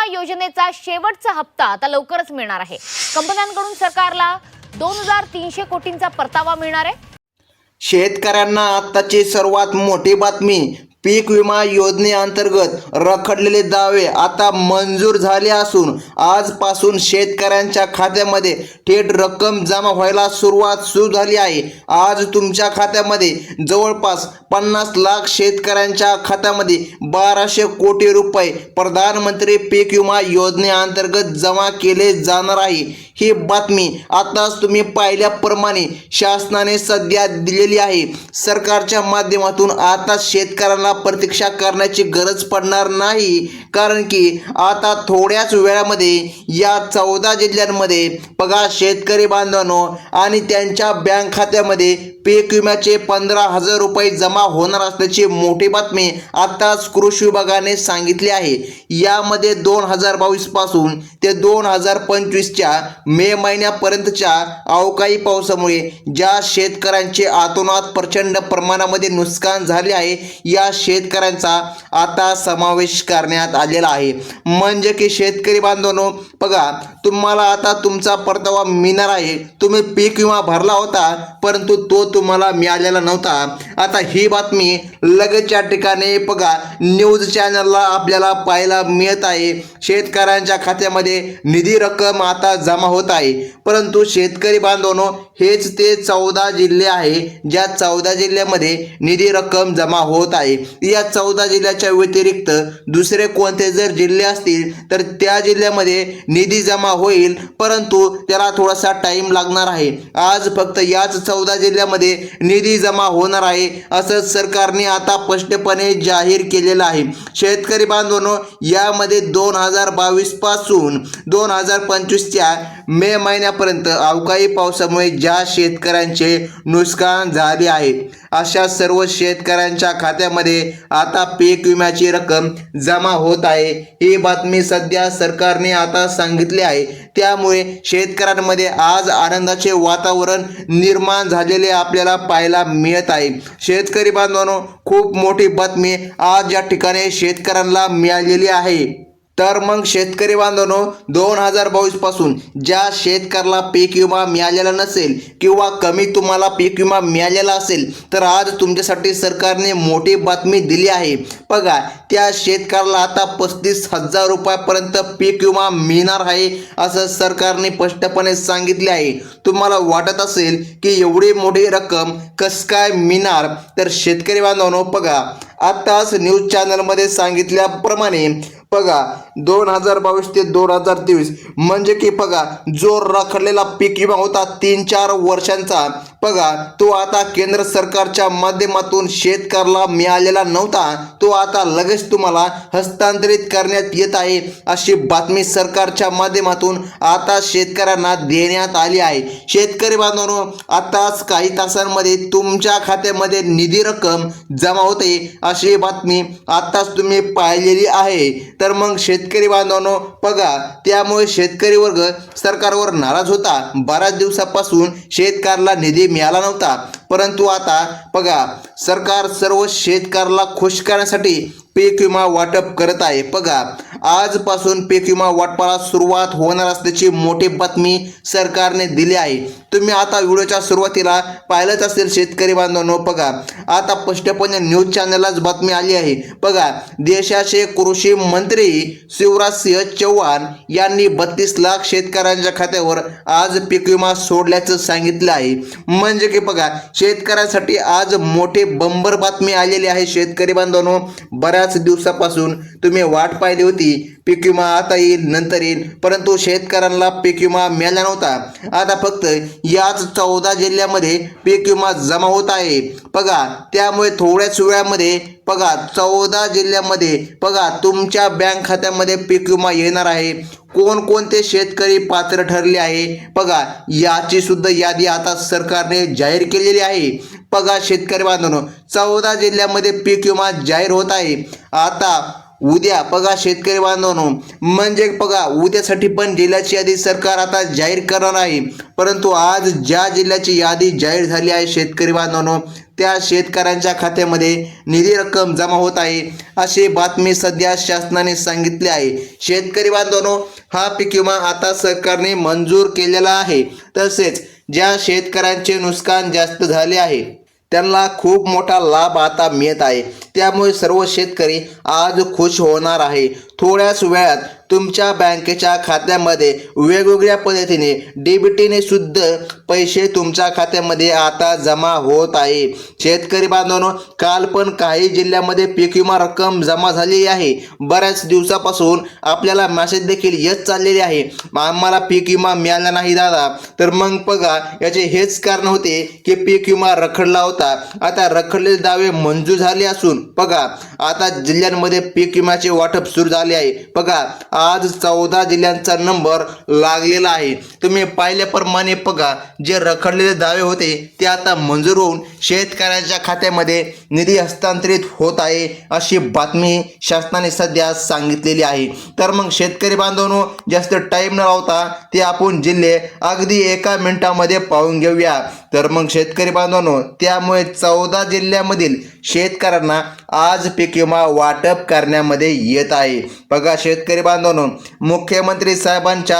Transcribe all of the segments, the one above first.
विमा योजनेचा शेवटचा हप्ता आता लवकरच मिळणार आहे. कंपन्यांकडून सरकारला दोन हजार तीनशे कोटींचा परतावा मिळणार आहे. शेतकऱ्यांना आत्ताची सर्वात मोठी बातमी पीक विमा योजनेअंतर्गत रखडलेले दावे आता मंजूर झाले असून आजपासून शेतकऱ्यांच्या खात्यामध्ये थेट रक्कम जमा व्हायला सुरुवात सुरू झाली आहे. आज तुमच्या खात्यामध्ये जवळपास पन्नास लाख शेतकऱ्यांच्या खात्यामध्ये बाराशे कोटी रुपये प्रधानमंत्री पीक विमा योजनेअंतर्गत जमा केले जाणार आहे. ही बातमी आताच तुम्ही पाहिल्याप्रमाणे शासनाने सध्या दिलेली आहे. सरकारच्या माध्यमातून आता शेतकऱ्यांना प्रतीक्षा करण्याची गरज पडणार नाही. कारण की आता थोड्याच वेळामध्ये या चौदा जिल्ह्यांमध्ये बघा शेतकरी बांधवांनो आणि त्यांच्या बँक खात्यामध्ये पीक विम्याचे पंधरा हजार रुपये जमा होणार असल्याची मोठी बातमी आताच कृषी विभागाने सांगितली आहे. यामध्ये दोन हजार बावीसपासून ते दोन हजार पंचवीसच्या मे महिन्यापर्यंतच्या अवकाळी पावसामुळे ज्या शेतकऱ्यांचे आतोनात प्रचंड प्रमाणामध्ये नुकसान झाले आहे या शेतकऱ्यांचा आता समावेश करण्यात आलेला आहे. म्हणजे की शेतकरी बांधवांनो बघा तुम्हाला आता तुमचा परतावा मिळणार आहे. तुम्ही पीक विमा भरला होता परंतु तो तुम्हाला मिळालेला नव्हता. आता ही बातमी लगेचच्या ठिकाणी बघा. न्यूज चॅनलला आपल्याला पाहायला मिळत आहे. शेतकऱ्यांच्या खात्यामध्ये निधी रक्कम आता जमा होत आहे. परंतु शेतकरी बांधवनो हेच ते चौदा जिल्हे आहे. ज्या चौदा जिल्ह्यामध्ये निधी रक्कम जमा होत आहे. या चौदा जिल्ह्याच्या व्यतिरिक्त दुसरे कोणते जर जिल्हे असतील तर त्या जिल्ह्यामध्ये निधी जमा होईल. परंतु त्याला थोडासा टाइम लागणार आहे. आज फक्त याच चौदा जिल्ह्यामध्ये निधी जमा होणार आहे. असं सरकारने आता स्पष्टपणे जाहीर केलेलं आहे. शेतकरी बांधवांनो यामध्ये दोन हजार बावीसपासून दोन हजार पंचवीसच्या मे महिन्यापर्यंत अवकाळी पावसामुळे ज्या शेतकऱ्यांचे नुकसान झाले आहे अशा सर्व शेतकऱ्यांच्या खात्यामध्ये आता पीक विम्याची रक्कम जमा होत आहे. ही बातमी सध्या सरकारने आता सांगितली आहे. त्यामुळे शेतकऱ्यांमध्ये आज आनंदाचे वातावरण निर्माण झालेले आपल्याला पाहायला मिळत आहे. शेतकरी बांधवांनो खूप मोठी बातमी आज या ठिकाणी शेतकऱ्यांना मिळालेली आहे. तर मग शेतकरी बांधवांनो दोन हजार बावीसपासून ज्या शेतकऱ्याला पीक विमा मिळालेला नसेल किंवा कमी तुम्हाला पीक विमा मिळालेला असेल तर आज तुमच्यासाठी सरकारने मोठी बातमी दिली आहे. बघा त्या शेतकऱ्याला आता पस्तीस हजार रुपयापर्यंत पीक विमा मिळणार आहे असं सरकारने स्पष्टपणे सांगितले आहे. तुम्हाला वाटत असेल की एवढी मोठी रक्कम कस काय मिळणार? तर शेतकरी बांधवांनो बघा आताच न्यूज चॅनलमध्ये सांगितल्याप्रमाणे बघा दोन हजार बावीस ते दोन हजार तेवीस म्हणजे की बघा जो रखडलेला पीक विमा होता तीन चार वर्षांचा बघा तो आता केंद्र सरकारच्या माध्यमातून शेतकऱ्याला मिळालेला नव्हता तो आता लगेच तुम्हाला हस्तांतरित करण्यात येत आहे अशी बातमी सरकारच्या माध्यमातून आता शेतकऱ्यांना देण्यात आली आहे. शेतकरी बांधवांनो आताच काही तासांमध्ये तुमच्या खात्यामध्ये निधी रक्कम जमा होते अशी बातमी आताच तुम्ही पाहिलेली आहे. तर मग शेतकरी बांधवांनो बघा त्यामुळे शेतकरी वर्ग सरकारवर नाराज होता. बऱ्याच दिवसापासून शेतकऱ्याला निधी मिळाला नव्हता. परंतु आता बघा सरकार सर्व शेतकऱ्याला खुश करण्यासाठी पीक विमा वाटप करत आहे. बघा आजपासून पीक विमा वाटपाला सुरुवात होणार असल्याची मोठी बातमी सरकारने दिली आहे. तुम्ही आता व्हिडिओच्या सुरुवातीला पाहिलंच असेल शेतकरी बांधवांनो बघा आता स्पष्टपणे न्यूज चॅनललाच बातमी आली आहे. बघा देशाचे कृषी मंत्री शिवराज सिंह चौहान यांनी बत्तीस लाख शेतकऱ्यांच्या खात्यावर आज पीक विमा सोडल्याचं सांगितलं आहे. म्हणजे की बघा शेतकऱ्यांसाठी आज मोठे बंबर बातमी आलेली आहे. शेतकरी बांधवांनो बऱ्याच दिवसापासून तुम्ही वाट पाहिली होती. पीक विमा आता येईल नंतर येईल. परंतु शेतकऱ्यांना पीक विमा मिळाला नव्हता. आता फक्त याच चौदा जिल्ह्यामध्ये पीक विमा जमा होत आहे. बघा त्यामुळे थोड्याच वेळामध्ये बघा चौदा जिल्ह्यामध्ये बघा तुमच्या बँक खात्यामध्ये पीक विमा येणार आहे. कोणकोणते शेतकरी पात्र ठरले आहे? बघा याची सुद्धा यादी आता सरकारने जाहीर केलेली आहे. बघा शेतकरी बांधवांनो चौदा जिल्ह्यामध्ये पीक विमा जाहीर होत आहे. आता उद्या बघा शेतकरी बांधवांनो म्हणजे बघा उद्यासाठी पण जिल्ह्याची यादी सरकार आता जाहीर करणार आहे. परंतु आज ज्या जिल्ह्याची यादी जाहीर झाली आहे शेतकरी बांधवांनो त्या शेतकऱ्यांच्या खात्यामध्ये निधी रक्कम जमा होत आहे. अशी बातमी सध्या शासनाने सांगितली आहे. शेतकरी बांधवांनो हा पीक विमा आता सरकारने मंजूर केलेला आहे. तसेच ज्या शेतकऱ्यांचे नुकसान जास्त झाले आहे त्यांना खूप मोठा लाभ आता मिळत आहे. त्यामुळे सर्व शेतकरी आज खुश होणार आहे. थोड्याच वेळात तुमच्या बँकेच्या खात्यामध्ये वेगवेगळ्या पद्धतीने डीबीटीने सुद्धा पैसे तुमच्या खात्यामध्ये आता जमा होत आहे. शेतकरी बांधवांनो काल पण काही जिल्ह्यामध्ये पीक विमा रक्कम जमा झालेली आहे. बऱ्याच दिवसापासून आपल्याला मेसेज देखील येत चाललेले आहे. आम्हाला पीक विमा मिळाला नाही दादा. तर मग बघा याचे हेच कारण होते की पीक विमा रखडला होता. आता रखडलेले दावे मंजूर झाले असून बघा आता जिल्ह्यांमध्ये पीक विम्याचे वाटप सुरू झाले आहे. बघा आज चौदा जिल्ह्यांचा नंबर लागलेला आहे. तुम्ही पाहिल्याप्रमाणे बघा जे रखडलेले दावे होते ते आता मंजूर होऊन शेतकऱ्यांच्या खात्यामध्ये निधी हस्तांतरित होत आहे अशी बातमी शासनाने सध्या सांगितलेली आहे. तर मग शेतकरी बांधवांनो जास्त टाईम न लावता ते आपण जिल्हे अगदी एका मिनिटामध्ये पाहून घेऊया. तर मग शेतकरी बांधवांनो त्यामुळे चौदा जिल्ह्यामधील शेतकऱ्यांना आज पीक विमा वाटप करण्यामध्ये येत आहे. बघा शेतकरी बांधवांनो मुख्यमंत्री साहेबांच्या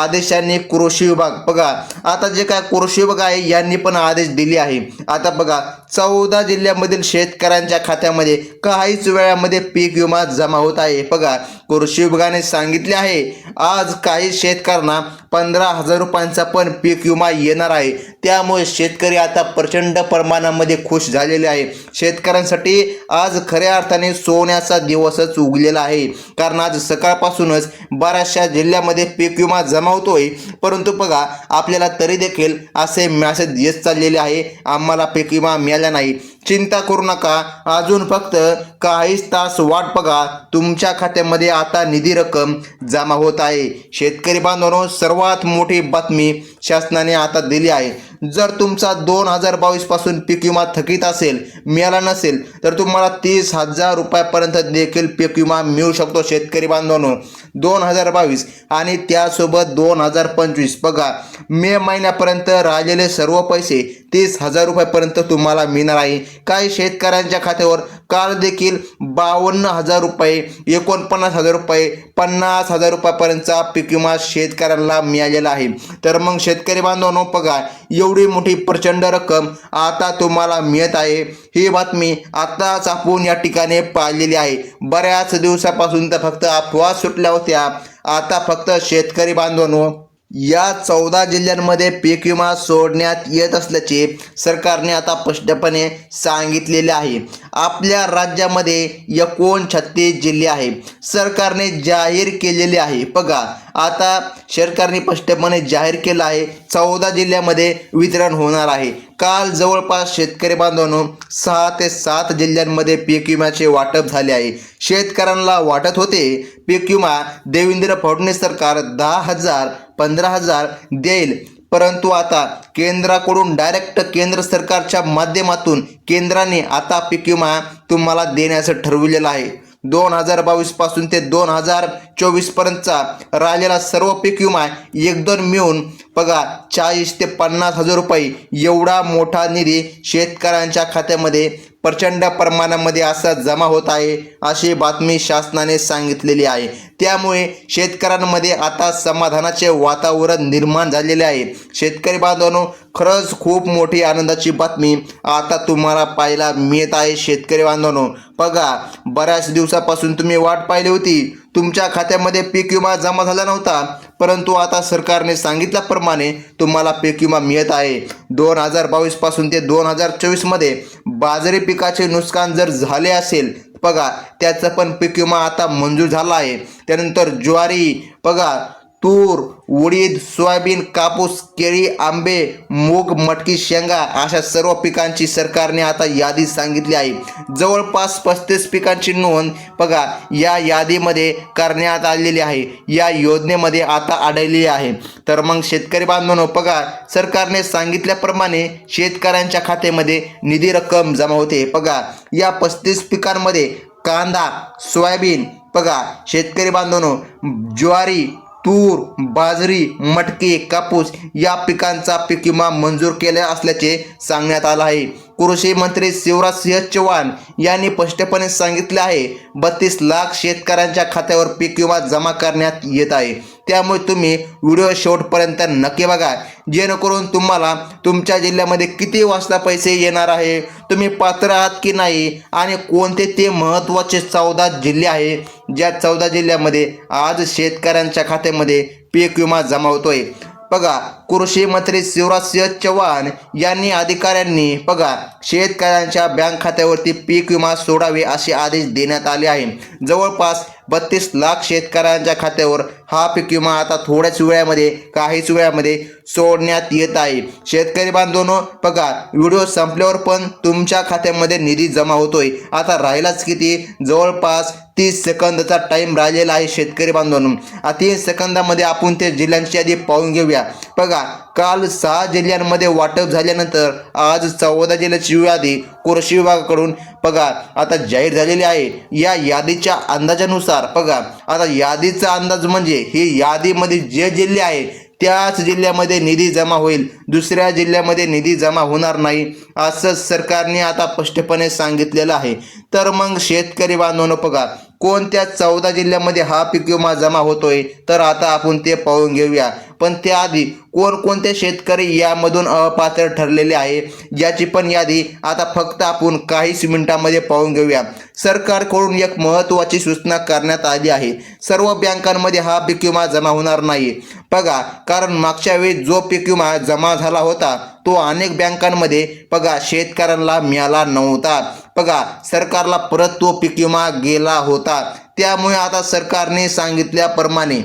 आदेशांनी कृषी विभाग बघा आता जे काय कृषी विभाग आहे यांनी पण आदेश दिले आहे. आता बघा चौदा जिल्ह्यामधील शेतकऱ्यांच्या खात्यामध्ये काहीच वेळामध्ये पीक विमा जमा होत आहे. बघा कृषी विभागाने सांगितले आहे आज काही शेतकऱ्यांना पंधरा हजार रुपयांचा पण पीक विमा येणार आहे. त्यामुळे शेतकरी आता प्रचंड प्रमाणामध्ये खुश झालेले आहे. शेतकऱ्यांसाठी आज खऱ्या अर्थाने सोन्याचा दिवसच उगलेला आहे. कारण आज सकाळपासूनच बऱ्याचशा जिल्ह्यामध्ये पीक विमा जमा होतोय. परंतु बघा आपल्याला तरी देखील असे मॅसेज येत चाललेले आहे. आम्हाला पीक विमा मिळाला नाही चिंता करू नका. अजून फक्त काहीच तास वाट बघा. तुमच्या खात्यामध्ये आता निधी रक्कम जमा होत आहे. शेतकरी बांधवांनो सर्वात मोठी बातमी शासनाने आता दिली आहे. जर तुमचा दोन हजार बावीसपासून पीक विमा थकीत असेल मिळाला नसेल तर तुम्हाला तीस हजार रुपयापर्यंत देखील पीक विमा मिळू शकतो शेतकरी बांधवांनो. दोन हजार बावीस आणि त्यासोबत दोन हजार पंचवीस. बघा मे महिन्यापर्यंत राहिलेले सर्व पैसे तीस हजार रुपयापर्यंत तुम्हाला मिळणार आहे. काही शेतकऱ्यांच्या खात्यावर काल देखील बावन्न हजार रुपये एकोणपन्नास हजार रुपये पन्नास हजार रुपयापर्यंतचा पीक विमा शेतकऱ्यांना मिळालेला आहे. तर मग शेतकरी बांधवांनो बघा एवढी मोठी प्रचंड रक्कम आता तुम्हाला मिळत आहे. ही बातमी आताच आपण या ठिकाणी पाहिलेली आहे. बऱ्याच दिवसापासून तर फक्त अफवा सुटल्या होत्या. आता फक्त शेतकरी बांधवांनो या चौदा जिल्ह्यांमध्ये पीक विमा सोडण्यात येत असल्याचे सरकारने आता स्पष्टपणे सांगितलेले आहे. आपल्या राज्यामध्ये एकोणछत्तीस जिल्हे आहे. सरकारने जाहीर केलेले आहे. बघा आता सरकारने स्पष्टपणे जाहीर केलं आहे. चौदा जिल्ह्यामध्ये वितरण होणार आहे. काल जवळपास शेतकरी बांधवांनो सहा ते सात जिल्ह्यांमध्ये पीक विम्याचे वाटप झाले आहे. शेतकऱ्यांना वाटत होते पीक विमा देवेंद्र फडणवीस सरकार दहा हजार पंधरा हजार देईल. परंतु आता केंद्राकडून डायरेक्ट केंद्र सरकारच्या माध्यमातून केंद्राने आता पीक विमा तुम्हाला देण्याचं ठरविलेलं आहे. दोन हजार बावीसपासून ते दोन हजार चोवीस पर्यंतचा राहिलेला सर्व पीक विमा एकदम मिळून बघा चाळीस ते पन्नास हजार रुपये एवढा मोठा निधी शेतकऱ्यांच्या खात्यामध्ये प्रचंड प्रमाणामध्ये असा जमा होत आहे अशी बातमी शासनाने सांगितलेली आहे. त्यामुळे शेतकऱ्यांमध्ये आता समाधानाचे वातावरण निर्माण झालेले आहे. शेतकरी बांधवांनो खरंच खूप मोठी आनंदाची बातमी आता तुम्हाला पाहायला मिळत आहे. शेतकरी बांधवांनो बघा बऱ्याच दिवसापासून तुम्ही वाट पाहिली होती. तुमच्या खात्यामध्ये पीक विमा जमा झाला नव्हता. परंतु आता सरकारने सांगितल्याप्रमाणे तुम्हाला पीक विमा मिळत आहे. दोन हजार बावीसपासून ते दोन हजार चोवीसमध्ये बाजरी पिकाचे नुकसान जर झाले असेल बघा त्याचं पण पीक विमा आता मंजूर झाला आहे. त्यानंतर ज्वारी बघा तूर उडीद सोयाबीन कापूस केळी आंबे मूग मटकी शेंगा अशा सर्व पिकांची सरकारने आता यादी सांगितली आहे. जवळपास पस्तीस पिकांची नोंद बघा या यादीमध्ये करण्यात आलेली आहे. या योजनेमध्ये आता आढळलेली आहे. तर मग शेतकरी बांधवांनो बघा सरकारने सांगितल्याप्रमाणे शेतकऱ्यांच्या खात्यामध्ये निधी रक्कम जमा होते. बघा या पस्तीस पिकांमध्ये कांदा सोयाबीन बघा शेतकरी बांधवांनो ज्वारी तूर बाजरी मटके कापूस या पिकांचा पीक विमा मंजूर केला असल्याचे सांगण्यात आलं आहे. कृषी मंत्री शिवराज सिंह चौहान यांनी स्पष्टपणे सांगितले आहे बत्तीस लाख शेतकऱ्यांच्या खात्यावर पीक विमा जमा करण्यात येत आहे. त्यामुळे तुम्ही व्हिडिओ शेवटपर्यंत नक्की बघा जेणेकरून तुम्हाला तुमच्या जिल्ह्यामध्ये किती वाजता पैसे येणार आहे तुम्ही पात्र आहात की नाही आणि कोणते ते महत्त्वाचे चौदा जिल्हे आहे ज्या चौदा जिल्ह्यामध्ये आज शेतकऱ्यांच्या खात्यामध्ये पीक विमा जमा होतोय. बघा कृषी मंत्री शिवराज सिंह यांनी अधिकाऱ्यांनी बघा शेतकऱ्यांच्या बँक खात्यावरती पीक विमा सोडावे असे आदेश देण्यात आले आहे. जवळपास बत्तीस लाख शेतकऱ्यांच्या खात्यावर हा पीक विमा आता थोड्याच वेळामध्ये काहीच वेळामध्ये सोडण्यात येत आहे. शेतकरी बांधवनो बघा व्हिडिओ संपल्यावर पण तुमच्या खात्यामध्ये निधी जमा होतोय. आता राहिलाच किती? जवळपास तीस सेकंदाचा टाईम राहिलेला आहे शेतकरी बांधवांनो. आ तीस सेकंदामध्ये आपण ते जिल्ह्यांची यादी पाहून घेऊया. बघा काल सहा जिल्ह्यांमध्ये वाटप झाल्यानंतर आज चौदा जिल्ह्याची यादी कृषी विभागाकडून. बघा आता जाहीर झालेली आहे. या यादीच्या अंदाजानुसार बघा आता यादीचा अंदाज म्हणजे ही यादीमध्ये जे जिल्हे आहे त्याच जिल्ह्यामध्ये निधी जमा होईल. दुसऱ्या जिल्ह्यामध्ये निधी जमा होणार नाही असं सरकारने आता स्पष्टपणे सांगितलेलं आहे. तर मग शेतकरी बांधवांनो पगार कोणत्या चौदा जिल्ह्यामध्ये हा पीक विमा जमा होतोय? तर आता आपण ते पाहून घेऊया. पण त्याआधी कोणकोणते शेतकरी यामधून अपात्र ठरलेले आहे याची पण यादी आता फक्त आपण काहीच मिनिटांमध्ये पाहून घेऊया. सरकारकडून एक महत्त्वाची सूचना करण्यात आली आहे. सर्व बँकांमध्ये हा पीक विमा जमा होणार नाही बघा कारण मागच्या वेळी जो पीक विमा जमा झाला होता तो अनेक बँकांमध्ये बघा शेतकऱ्यांना मिळाला नव्हता. बघा सरकारला परत तो पीक विमा गेला होता. त्यामुळे आता सरकारने सांगितल्याप्रमाणे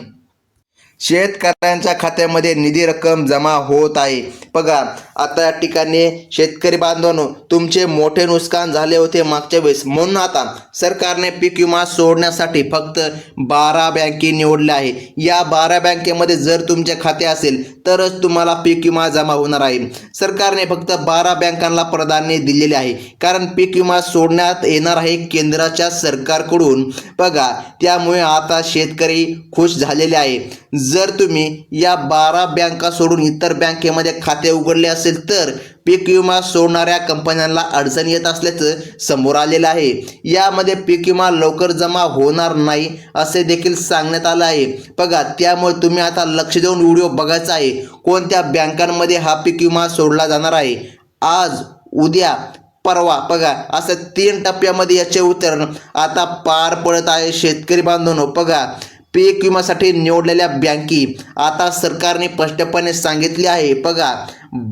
शेतकऱ्यांच्या खात्यामध्ये निधी रक्कम जमा होत आहे. बघा आता या ठिकाणी शेतकरी बांधवांनो तुमचे मोठे नुकसान झाले होते मागच्या वेळेस. म्हणून आता सरकारने पीक विमा सोडण्यासाठी फक्त बारा बँके निवडल्या आहे. या बारा बँकेमध्ये जर तुमचे खाते असेल तरच तुम्हाला पीक विमा जमा होणार आहे. सरकारने फक्त बारा बँकांना प्राधान्य दिलेले आहे. कारण पीक विमा सोडण्यात येणार आहे केंद्राच्या सरकारकडून. बघा त्यामुळे आता शेतकरी खुश झालेले आहे. जर तुम्ही या बारा बँका सोडून इतर बँकेमध्ये खाते उघडले असेल तर पीक विमा सोडणाऱ्या कंपन्यांना अडचण येत असल्याचं समोर आलेलं आहे. यामध्ये पीक विमा लवकर जमा होणार नाही असे देखील सांगण्यात आलं आहे. बघा त्यामुळे तुम्ही आता लक्ष देऊन व्हिडिओ बघायचा आहे. कोणत्या बँकांमध्ये हा पीक विमा सोडला जाणार आहे? आज उद्या परवा बघा असं तीन टप्प्यामध्ये याचे उत्तर आता पार पडत आहे शेतकरी बांधवनो. बघा पीक विम्यासाठी निवडलेल्या बँकी. आता सरकारने स्पष्टपणे सांगितले आहे बघा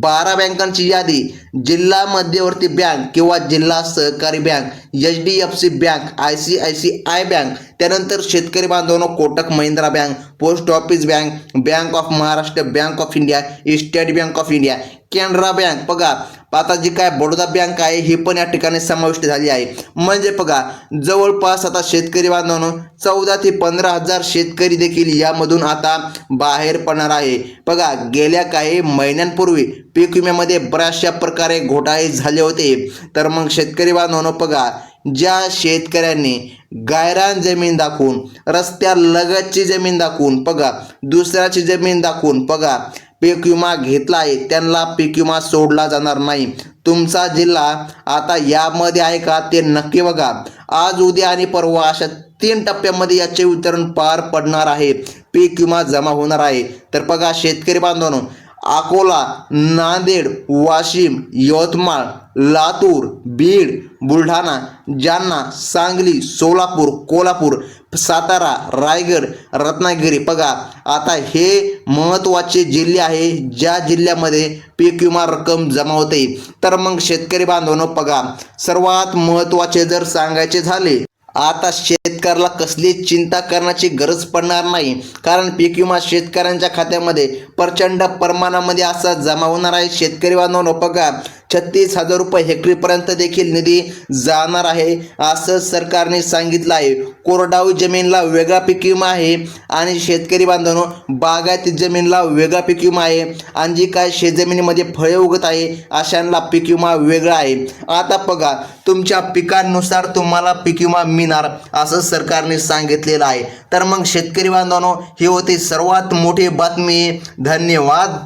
बारा बँकांची यादी जिल्हा मध्यवर्ती बँक किंवा जिल्हा सहकारी bank H D F C bank I C I C I bank त्यानंतर शेतकरी बांधवांनो Kotak Mahindra bank post office bank bank of Maharashtra bank of India state bank of India Canara bank. बघा आता जी काय Baroda bank आहे ही पण या ठिकाणी समाविष्ट झाली आहे. म्हणजे बघा जवळपास आता शेतकरी बांधवांनो चौदा ते पंधरा हजार शेतकरी देखील यामधून आता बाहेर पडणार आहे. बघा गेल्या काही महिन्यांपूर्वी पीक विम्यामध्ये बऱ्याचशा प्रकारे घोटाळे झाले होते. तर मग शेतकरी बांधवांनो बघा ज्या शेतकऱ्यांनी गायरान जमीन दाखवून रस्त्यालगतची जमीन दाखवून बघा दुसऱ्याची जमीन दाखवून बघा पीक विमा घेतला आहे त्यांना पीक विमा सोडला जाणार नाही. तुमचा जिल्हा आता यामध्ये आहे का ते नक्की बघा. आज उद्या आणि परवा अशा तीन टप्प्यामध्ये याचे वितरण पार पडणार आहे. पीक विमा जमा होणार आहे. तर बघा शेतकरी बांधवांनो अकोला नांदेड वाशिम यवतमाळ लातूर बीड बुलढाणा जालना सांगली सोलापूर कोल्हापूर सातारा रायगड रत्नागिरी. बघा आता हे महत्त्वाचे जिल्हे आहे ज्या जिल्ह्यामध्ये पीक विमा रक्कम जमा होते. तर मग शेतकरी बांधवांनो बघा सर्वात महत्त्वाचे जर सांगायचे झाले आता शेतकऱ्याला कसली चिंता करण्याची गरज पडणार नाही. कारण पीक विमा शेतकऱ्यांच्या खात्यामध्ये प्रचंड प्रमाणामध्ये असा जमा होणार आहे. शेतकरी बांधवांनो बघा छत्तीस हजार रुपये हेक्टरीपर्यंत देखील निधी जाणार आहे असं सरकारने सांगितलं आहे. कोरडाऊ जमीनला वेगळा पीक विमा आहे आणि शेतकरी बांधवांनो बागायती जमीनला वेगळा पीक विमा आहे आणि जी काय शेतजमिनीमध्ये फळे उगत आहे अशांना पीक विमा वेगळा आहे. आता बघा तुमच्या पिकांनुसार तुम्हाला पीक विमा मिळणार असं सरकारने सांगितलेलं आहे. तर मग शेतकरी बांधवांनो ही होती सर्वात मोठी बातमी. धन्यवाद.